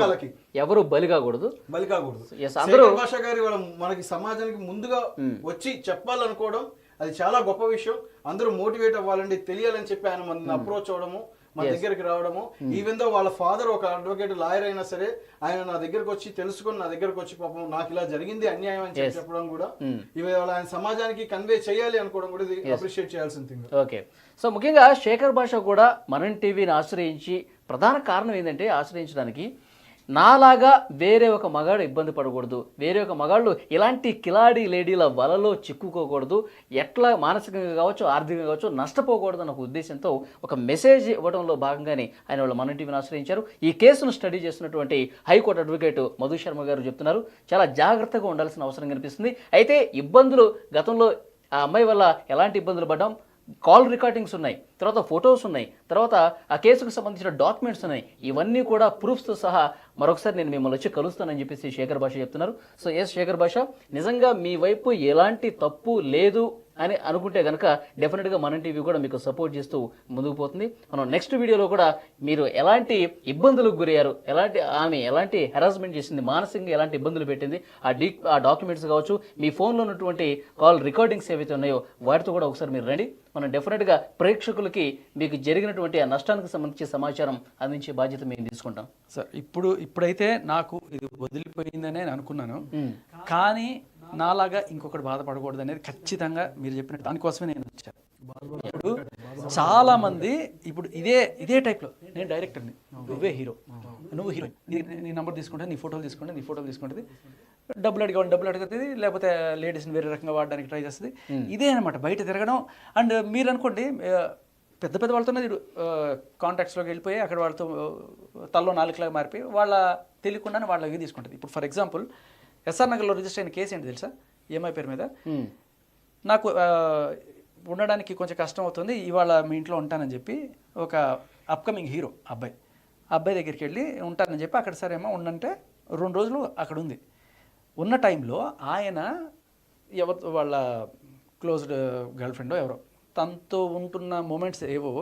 ఎవరు బలి కాకూడదు బలి కాకూడదు అందరూ- భాష గారి మనకి సమాజానికి ముందుగా వచ్చి చెప్పాలనుకోవడం అది చాలా గొప్ప విషయం. అందరూ మోటివేట్ అవ్వాలండి తెలియాలని చెప్పి ఆయన మన అప్రోచ్ అవ్వడము మన దగ్గరికి రావడము. ఈవెన్ దో వాళ్ళ ఫాదర్ ఒక అడ్వకేట్ లాయర్ అయినా సరే ఆయన నా దగ్గరకు వచ్చి తెలుసుకొని నా దగ్గరకు వచ్చి పాపం నాకు ఇలా జరిగింది అన్యాయం అని చెప్పి చెప్పడం కూడా ఇవాళ ఆయన సమాజానికి కన్వే చేయాలి అనుకోవడం కూడా ఇది అప్రిషియేట్ చేయాల్సిన థింగ్ ఓకే సో ముఖ్యంగా శేఖర్ భాష కూడా మనం టీవీని ఆశ్రయించి ప్రధాన కారణం ఏంటంటే ఆశ్రయించడానికి నాలాగా వేరే ఒక మగాడు ఇబ్బంది పడకూడదు. వేరే ఒక మగాళ్ళు ఇలాంటి కిలాడి లేడీల వలలో చిక్కుకోకూడదు. ఎట్లా మానసికంగా కావచ్చు ఆర్థికంగా కావచ్చు నష్టపోకూడదు అన్న ఒక ఉద్దేశంతో ఒక మెసేజ్ ఇవ్వడంలో భాగంగానే ఆయన వాళ్ళు మన టీవీని ఆశ్రయించారు. ఈ కేసును స్టడీ చేస్తున్నటువంటి హైకోర్టు అడ్వకేట్ మధు శర్మ గారు చెప్తున్నారు. చాలా జాగ్రత్తగా ఉండాల్సిన అవసరం కనిపిస్తుంది. అయితే ఇబ్బందులు గతంలో ఆ అమ్మాయి వల్ల ఎలాంటి ఇబ్బందులు పడ్డాం? కాల్ రికార్డింగ్స్ ఉన్నాయి తర్వాత ఫొటోస్ ఉన్నాయి తర్వాత ఆ కేసుకు సంబంధించిన డాక్యుమెంట్స్ ఉన్నాయి. ఇవన్నీ కూడా ప్రూఫ్స్తో సహా మరొకసారి నేను మిమ్మల్ని వచ్చి కలుస్తానని చెప్పేసి శేఖర్ భాష చెప్తున్నారు. సో ఎస్ శేఖర్ భాష నిజంగా మీ వైపు ఎలాంటి తప్పు లేదు అని అనుకుంటే కనుక డెఫినెట్గా మన టీవీ కూడా మీకు సపోర్ట్ చేస్తూ ముందుకు పోతుంది. మనం నెక్స్ట్ వీడియోలో కూడా మీరు ఎలాంటి ఇబ్బందులకు గురయ్యారు ఎలాంటి ఆమె ఎలాంటి హెరాస్మెంట్ చేసింది మానసికంగా ఎలాంటి ఇబ్బందులు పెట్టింది ఆ డీ ఆ డాక్యుమెంట్స్ కావచ్చు మీ ఫోన్లో ఉన్నటువంటి కాల్ రికార్డింగ్స్ ఏవైతే ఉన్నాయో వాటితో కూడా ఒకసారి మీరు రండి. మనం డెఫినెట్గా ప్రేక్షకులకి మీకు జరిగినటువంటి ఆ నష్టానికి సంబంధించి సమాచారం అందించే బాధ్యత మేము తీసుకుంటాం. సార్ ఇప్పుడు ఇప్పుడైతే నాకు ఇది వదిలిపోయిందనే నేను అనుకున్నాను. కానీ నాలాగా ఇంకొకటి బాధపడకూడదు అనేది ఖచ్చితంగా మీరు చెప్పిన దానికోసమే నేను వచ్చాను ఇప్పుడు చాలా మంది ఇప్పుడు ఇదే ఇదే టైప్లో నేను డైరెక్టర్ని. నువ్వే హీరో. నువ్వు హీరో నీ నంబర్ తీసుకుంటే నీ ఫోటోలు తీసుకుంటే నీ ఫోటోలు తీసుకుంటుంది. డబ్బులు అడిగేవాడిని డబ్బులు అడుగుతుంది లేకపోతే లేడీస్ని వేరే రకంగా వాడడానికి ట్రై చేస్తుంది. ఇదే అనమాట బయట తిరగడం. అండ్ మీరు అనుకోండి పెద్ద పెద్ద వాళ్ళతోనే కాంటాక్ట్స్లోకి వెళ్ళిపోయి అక్కడ వాళ్ళతో తల్లో నాలుగులాగా మారిపోయి వాళ్ళ తెలియకుండానే వాళ్ళ ఇవి తీసుకుంటుంది. ఇప్పుడు ఫర్ ఎగ్జాంపుల్ ఎస్ఆర్ నగర్లో రిజిస్టర్ అయిన కేసు ఏంటి తెలుసా? ఈఎంఐ పేరు మీద. నాకు ఉండడానికి కొంచెం కష్టం అవుతుంది. ఇవాళ మీ ఇంట్లో ఉంటానని చెప్పి ఒక అప్కమింగ్ హీరో అబ్బాయి. అబ్బాయి దగ్గరికి వెళ్ళి ఉంటానని చెప్పి అక్కడ సరేమో ఉండంటే రెండు రోజులు అక్కడ ఉంది. ఉన్న టైంలో ఆయన ఎవరు వాళ్ళ క్లోజ్డ్ గర్ల్ ఫ్రెండో ఎవరో తనతో ఉంటున్న మూమెంట్స్ ఏవో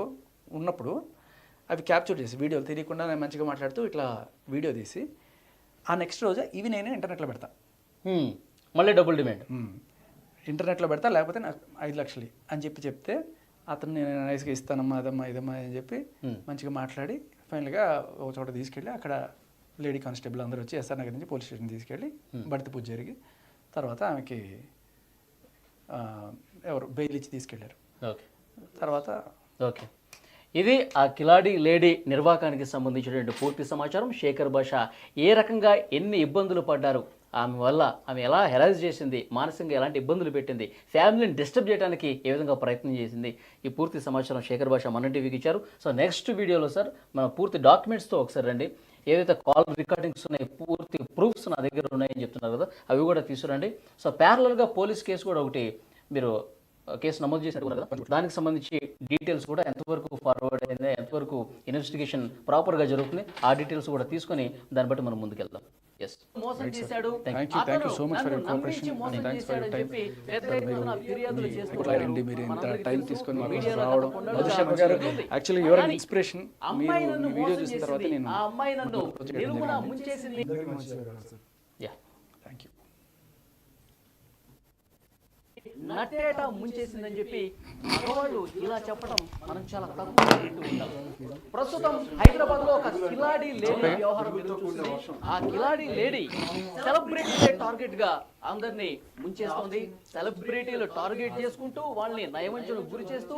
ఉన్నప్పుడు అవి క్యాప్చర్ చేసి వీడియోలు తెలియకుండా నేను మంచిగా మాట్లాడుతూ ఇట్లా వీడియో తీసి ఆ నెక్స్ట్ రోజు ఇవి నేను ఇంటర్నెట్లో పెడతా. మళ్ళీ డబుల్ డిమాండ్. ఇంటర్నెట్లో పెడతా లేకపోతే నాకు ఐదు లక్షలు అని చెప్పి చెప్తే అతను నేను నైస్గా ఇస్తానమ్మా అదమ్మా ఇదమ్మా అని చెప్పి మంచిగా మాట్లాడి ఫైనల్గా ఒక చోట తీసుకెళ్ళి అక్కడ లేడీ కానిస్టేబుల్ అందరూ వచ్చి ఎస్ఆర్ నగర్ నుంచి పోలీస్ స్టేషన్ తీసుకెళ్ళి బడిత పూజ జరిగి తర్వాత ఆమెకి ఎవరు బెయిల్ ఇచ్చి తీసుకెళ్ళారు. ఓకే. తర్వాత ఓకే. ఇది ఆ కిలాడి లేడీ నిర్వాకానికి సంబంధించినటువంటి పూర్తి సమాచారం. శేఖర్ భాష ఏ రకంగా ఎన్ని ఇబ్బందులు పడ్డారు ఆమె వల్ల ఆమె ఎలా హెరాజ్ చేసింది మానసికంగా ఎలాంటి ఇబ్బందులు పెట్టింది ఫ్యామిలీని డిస్టర్బ్ చేయడానికి ఏ విధంగా ప్రయత్నం చేసింది ఈ పూర్తి సమాచారం శేఖర్ భాష మన టీవీకి ఇచ్చారు. సో నెక్స్ట్ వీడియోలో సార్ మన పూర్తి డాక్యుమెంట్స్తో ఒకసారి రండి. ఏదైతే కాల్ రికార్డింగ్స్ ఉన్నాయి పూర్తి ప్రూఫ్స్ నా దగ్గర ఉన్నాయని చెప్తున్నారు కదా అవి కూడా తీసుకురండి. సో ప్యారలల్గా పోలీస్ కేసు కూడా ఒకటి మీరు కేసు నమోదు చేసినట్టు కదా. దానికి సంబంధించి డీటెయిల్స్ కూడా ఎంతవరకు ఫార్వర్డ్ అయింది ఎంతవరకు ఇన్వెస్టిగేషన్ ప్రాపర్గా జరుగుతుంది ఆ డీటెయిల్స్ కూడా తీసుకొని దాన్ని బట్టి మనం ముందుకెళ్దాం. మోసం చేశాడు. మీరు ఇంత టైం తీసుకొని రావడం మధుశర్మ గారు. యాక్చువల్లీ యువర్ ఇన్స్పిరేషన్ మీరు వీడియో చూసిన తర్వాత. నేను ఆ అమ్మాయి నన్ను చేయడం నిలువున జరిగింది. ముంచేసింది. నట్టేట ముంచేసిందని చెప్పి మగవాళ్ళు ఇలా చెప్పడం మనం చాలా తక్కువ వింటూ ఉంటాం. ప్రస్తుతం హైదరాబాద్లో ఒక కిలాడి లేడీ వ్యవహారం చూస్తుంది ఆ కిలాడి లేడీ సెలబ్రిటీ టార్గెట్గా అందరినీ ముంచేస్తుంది. సెలబ్రిటీలు టార్గెట్ చేసుకుంటూ వాళ్ళని నయవంచనకు గురి చేస్తూ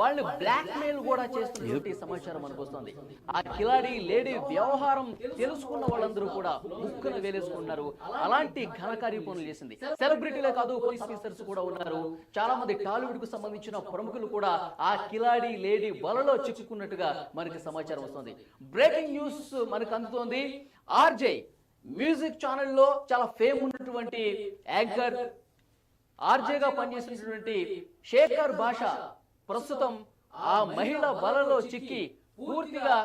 వాళ్ళని బ్లాక్ మెయిల్ కూడా చేస్తున్నటువంటి సమాచారం మనకు వస్తుంది ఆ కిలాడి లేడీ వ్యవహారం తెలుసుకున్న వాళ్ళందరూ కూడా ముక్కున వేలేసుకున్నారు. అలాంటి ఘనకార్య పనులు చేసింది. సెలబ్రిటీలే కాదు పోలీస్ ఆఫీసర్స్ కూడా ఉన్నారు. చాలా మంది టాలీవుడ్కు సంబంధించిన ప్రముఖులు కూడా ఆ కిలాడి లేడీ వలలో చిక్కుకున్నట్టుగా మనకి సమాచారం వస్తుంది. బ్రేకింగ్ న్యూస్ మనకు అందుతోంది. ఆర్జే మ్యూజిక్ ఛానల్లో చాలా ఫేమ్ ఉన్నటువంటి యాంకర్ ఆర్జేగా పనిచేసినటువంటి శేఖర్ భాష ప్రస్తుతం ఆ మహిళ వలలో చిక్కి పూర్తిగా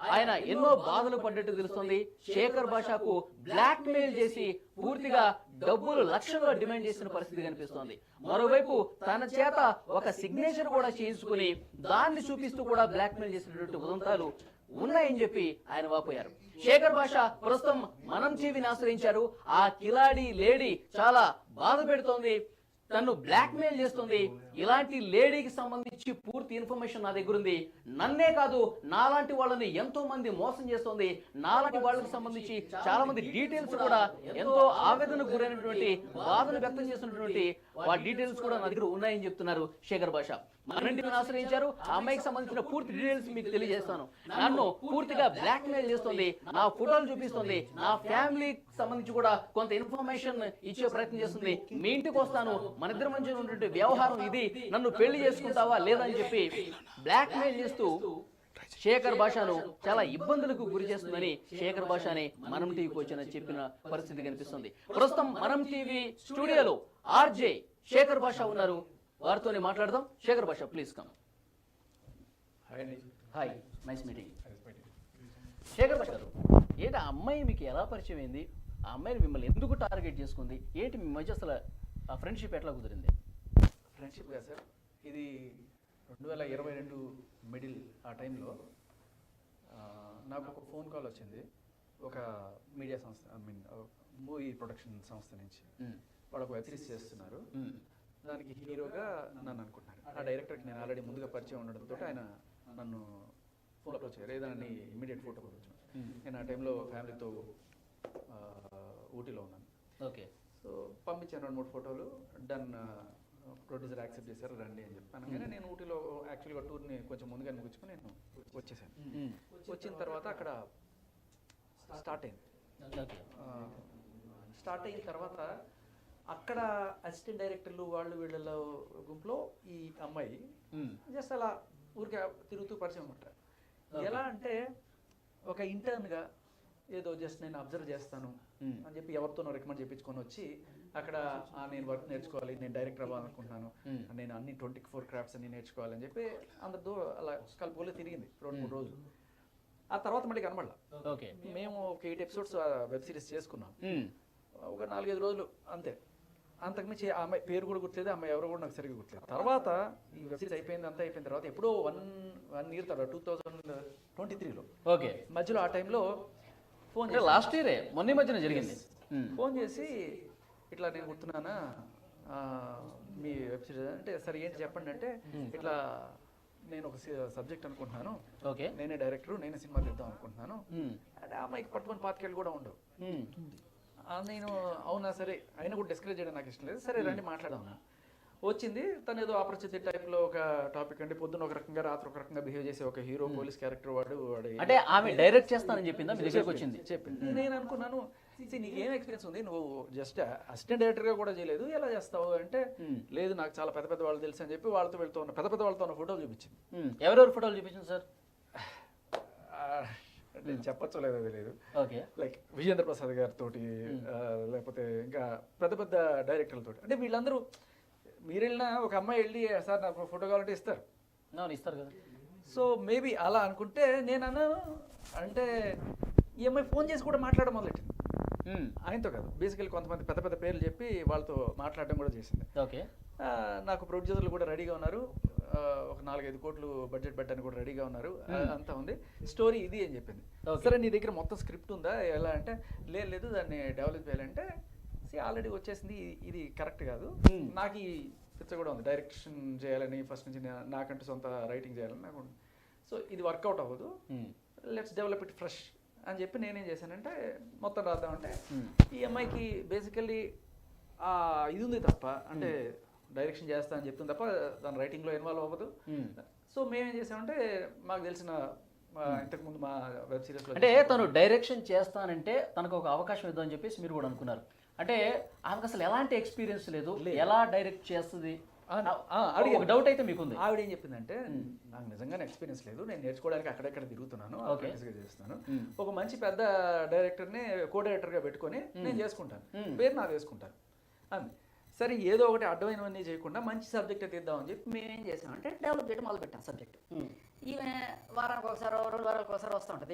ఆయన ఎన్నో బాధలు పడ్డట్టు తెలుస్తుంది. శేఖర్ భాషకు బ్లాక్ మెయిల్ చేసి పూర్తిగా డబ్బులు లక్షల్లో డిమాండ్ చేసిన పరిస్థితి కనిపిస్తోంది. మరోవైపు తన చేత ఒక సిగ్నేచర్ కూడా చేయించుకుని దాన్ని చూపిస్తూ కూడా బ్లాక్ మెయిల్ చేసినటువంటి ఉదంతాలు ఉన్నాయని చెప్పి ఆయన వాపోయారు. శేఖర్ భాష ప్రస్తుతం మనం టీవీని ఆశ్రయించారు. ఆ కిలాడి లేడీ చాలా బాధ పెడుతోంది. తను బ్లాక్ మెయిల్ చేస్తుంది. ఇలాంటి లేడీకి సంబంధించి పూర్తి ఇన్ఫర్మేషన్ నా దగ్గర ఉంది. నన్నే కాదు నాలాంటి వాళ్ళని ఎంతో మంది మోసం చేస్తుంది. నాలాంటి వాళ్ళకి సంబంధించి చాలా మంది డీటెయిల్స్ కూడా ఎంతో ఆవేదనకు గురైనటువంటి బాధను వ్యక్తం చేస్తున్నటువంటి ఆ డీటెయిల్స్ కూడా నా దగ్గర ఉన్నాయని చెప్తున్నారు శేఖర్ భాష. మనంటిని ఆశ్రయించారు. ఆ అమ్మాయికి సంబంధించిన పూర్తి డీటెయిల్స్ మీకు తెలియజేస్తాను. నన్ను పూర్తిగా బ్లాక్ మెయిల్ చేస్తుంది. నా ఫోటోలు చూపిస్తుంది. నా ఫ్యామిలీకి సంబంధించి కూడా కొంత ఇన్ఫర్మేషన్ ఇచ్చే ప్రయత్నం చేస్తుంది. మీ ఇంటికి వస్తాను. మన ఇద్దరి మధ్య ఉన్నటువంటి వ్యవహారం ఇది. నన్ను పెళ్ళి చేసుకుంటావా లేదని చెప్పి బ్లాక్ మెయిల్ చేస్తూ శేఖర్ భాషను చాలా ఇబ్బందులకు గురి చేస్తుందని శేఖర్ భాషని మనం టీవీకి వచ్చిన చెప్పిన పరిస్థితి కనిపిస్తుంది. ప్రస్తుతం మనం టీవీ స్టూడియోలో ఆర్జే శేఖర్ భాష ఉన్నారు. వారితోనే మాట్లాడదాం. Shekhar Basha please come hi nice meeting Shekhar Basha గారు ఏంటి ఆ అమ్మాయి మీకు ఎలా పరిచయం అయింది? ఆ అమ్మాయిని మిమ్మల్ని ఎందుకు టార్గెట్ చేసుకుంది? ఏంటి మీ మధ్య అసలు ఆ ఫ్రెండ్షిప్ ఎట్లా కుదిరింది? ఫ్రెండ్షిప్ కదా సార్? ఇది రెండు వేల ఇరవై రెండు మిడిల్ ఆ టైంలో నాకు ఒక ఫోన్ కాల్ వచ్చింది. ఒక మీడియా సంస్థ ఐ మీన్ మూవీ ప్రొడక్షన్ సంస్థ నుంచి. మ్మ్. వాళ్ళు ఒక వెబ్ సిరీస్ చేస్తున్నారు. దానికి హీరోగా నన్ను అనుకుంటున్నారు. ఆ డైరెక్టర్కి నేను ఆల్రెడీ ముందుగా పరిచయం ఉండడంతో ఆయన నన్ను ఫోన్ అప్రోచ్ అయ్యారు ఏదైనా ఇమీడియట్ ఫోటో కొంచెం నేను ఆ టైంలో ఫ్యామిలీతో ఊటీలో ఉన్నాను. ఓకే. సో పంపించాను రెండు మూడు ఫోటోలు. డన్ ప్రొడ్యూసర్ యాక్సెప్ట్ చేశారు రండి అని చెప్పి అనగానే నేను ఊటీలో యాక్చువల్గా టూర్ని కొంచెం ముందుగా ముగించుకుని నేను వచ్చేసాను. వచ్చిన తర్వాత అక్కడ స్టార్ట్ అయింది. స్టార్ట్ అయిన తర్వాత అక్కడ అసిస్టెంట్ డైరెక్టర్లు వాళ్ళు వీళ్ళ గుంపులో ఈ అమ్మాయి మ్మ్. జస్ట్ అలా ఊరికే తిరుగుతూ పరిచయం అనమాట ఎలా అంటే ఒక ఇంటర్న్గా ఏదో జస్ట్ నేను అబ్జర్వ్ చేస్తాను. అని చెప్పి ఎవరితోనో రికమెండ్ చేయించుకొని వచ్చి అక్కడ "ఆ, నేను వర్క్ నేర్చుకోవాలి నేను డైరెక్టర్ అవ్వాలనుకుంటున్నాను. నేను అన్ని ట్వంటీ ఫోర్ క్రాఫ్ట్స్ అన్ని నేర్చుకోవాలని చెప్పి అందరితో అలా కలుపుకోలే తిరిగింది రెండు మూడు రోజులు. ఆ తర్వాత మళ్ళీ కనబడలా. ఓకే. మేము ఒక ఎయిట్ ఎపిసోడ్స్ వెబ్ సిరీస్ చేసుకున్నాం. ఒక నాలుగైదు రోజులు అంతే. అంతకుమించి ఆ అమ్మాయి పేరు కూడా గుర్తులేదు అమ్మాయి ఎవరు కూడా నాకు సరిగ్గా గుర్తులేదు. తర్వాత ఈ వెబ్ సిరీస్ అయిపోయింది అంతా అయిపోయిన తర్వాత ఎప్పుడో వన్ వన్ ఇయర్ తర్వాత టూ థౌజండ్ ట్వంటీ త్రీలో ఓకే. మధ్యలో ఆ టైంలో ఫోన్ లాస్ట్ ఇయరే మొన్న మధ్యన జరిగింది. ఫోన్ చేసి ఇట్లా నేను గుర్తున్నానా? మీ వెబ్ సిరీస్ అంటే సరే ఏంటి చెప్పండి అంటే ఇట్లా నేను ఒక సబ్జెక్ట్ అనుకుంటున్నాను. ఓకే. నేనే డైరెక్టర్ నేనే సినిమా తీద్దాం అనుకుంటున్నాను. అంటే అమ్మాయికి పట్టుకొని పాతికేళ్ళు కూడా ఉండవు. నేను అవునా సరే అయినా కూడా డిస్కరేజ్ చేయడం నాకు ఇష్టం లేదు. సరే రండి మాట్లాడదాం. వచ్చింది తను ఏదో ఆపరిచితి టైప్లో ఒక టాపిక్ అంటే పొద్దున్న ఒక రకంగా రాత్రి ఒక రకంగా బిహేవ్ చేసే ఒక హీరో పోలీస్ క్యారెక్టర్ వాడు వాడు అంటే ఆమె డైరెక్ట్ చేస్తానని చెప్పిందా? మీ దగ్గరకు వచ్చింది? చెప్పింది నేను అనుకున్నాను "See, నీకు ఏం ఎక్స్పీరియన్స్ ఉంది? నువ్వు జస్ట్ అసిస్టెంట్ డైరెక్టర్గా కూడా చేయలేదు. ఎలా చేస్తావు అంటే లేదు నాకు చాలా పెద్ద పెద్ద వాళ్ళు తెలుసు అని చెప్పి వాళ్ళతో వెళ్తూ ఉన్న పెద్ద పెద్ద వాళ్ళతో ఉన్న ఫోటోలు చూపించింది. ఉమ్. ఎవరెవరు ఫోటోలు చూపించింది సార్? నేను చెప్పచ్చో లేదో తెలియదు. ఓకే. లైక్ విజేంద్ర ప్రసాద్ గారితో లేకపోతే ఇంకా పెద్ద పెద్ద డైరెక్టర్లతో అంటే వీళ్ళందరూ మీరు వెళ్ళినా ఒక అమ్మాయి వెళ్ళి సార్ నాకు ఫోటో కావాలంటే ఇస్తారు. అవును ఇస్తారు కదా. సో మేబీ అలా అనుకుంటే నేను అన్నాను అంటే ఈ అమ్మాయి ఫోన్ చేసి కూడా మాట్లాడడం మొదలెట్టింది. ఆయనతో కాదు. బేసికలీ కొంతమంది పెద్ద పెద్ద పేర్లు చెప్పి వాళ్ళతో మాట్లాడడం కూడా చేసింది. ఓకే నాకు ప్రొడ్యూసర్లు కూడా రెడీగా ఉన్నారు. ఒక నాలుగైదు కోట్లు బడ్జెట్ పెట్టడానికి కూడా రెడీగా ఉన్నారు. ఆ, అంతా ఉంది. స్టోరీ ఇది అని చెప్పింది. సరే నీ దగ్గర మొత్తం స్క్రిప్ట్ ఉందా? ఎలా అంటే లేదు లేదు దాన్ని డెవలప్ చేయాలంటే సి ఆల్రెడీ వచ్చేసింది. ఇది- కరెక్ట్ కాదు. నాకు ఈ పిచ్చ కూడా ఉంది. డైరెక్షన్ చేయాలని ఫస్ట్ నుంచి నాకంటూ సొంత రైటింగ్ చేయాలని నాకు. సో ఇది వర్కౌట్ అవ్వదు. లెట్స్ డెవలప్ ఇట్ ఫ్రెష్ అని చెప్పి నేనేం చేశానంటే మొత్తం రాద్దామంటే. ఈ అమ్మాయికి బేసికల్లీ ఇది ఉంది తప్ప అంటే డైరెక్షన్ చేస్తా అని చెప్తుంది తప్ప దాని రైటింగ్లో ఇన్వాల్వ్ అవ్వదు. సో మేమేం చేసామంటే మాకు తెలిసిన ఇంతకుముందు మా వెబ్ సిరీస్లో అంటే తను డైరెక్షన్ చేస్తానంటే తనకు ఒక అవకాశం ఇద్దామని చెప్పేసి మీరు కూడా అనుకున్నారు. అంటే ఆమెకు అసలు ఎలాంటి ఎక్స్పీరియన్స్ లేదు. ఎలా డైరెక్ట్ చేస్తుంది? డౌట్ అయితే మీకుంది. ఆవిడ ఏం చెప్పిందంటే నాకు నిజంగానే ఎక్స్పీరియన్స్ లేదు. నేను నేర్చుకోవడానికి అక్కడెక్కడ తిరుగుతున్నాను. Okay. apprentice గా చేస్తున్నాను ఒక మంచి పెద్ద డైరెక్టర్ని కో డైరెక్టర్గా పెట్టుకొని నేను చేసుకుంటాను. పేరు నాది వేసుకుంటాను అంది. సరే ఏదో ఒకటి అడ్డమైనవన్నీ చేయకుండా మంచి సబ్జెక్ట్ తీద్దామని చెప్పి మేము ఏం చేసామంటే డెవలప్ చేయడం మొదలు పెట్టాం సబ్జెక్ట్ ఈమె వారానికి ఒకసారి రెండు వారాలకు ఒకసారి వస్తూ ఉంటుంది.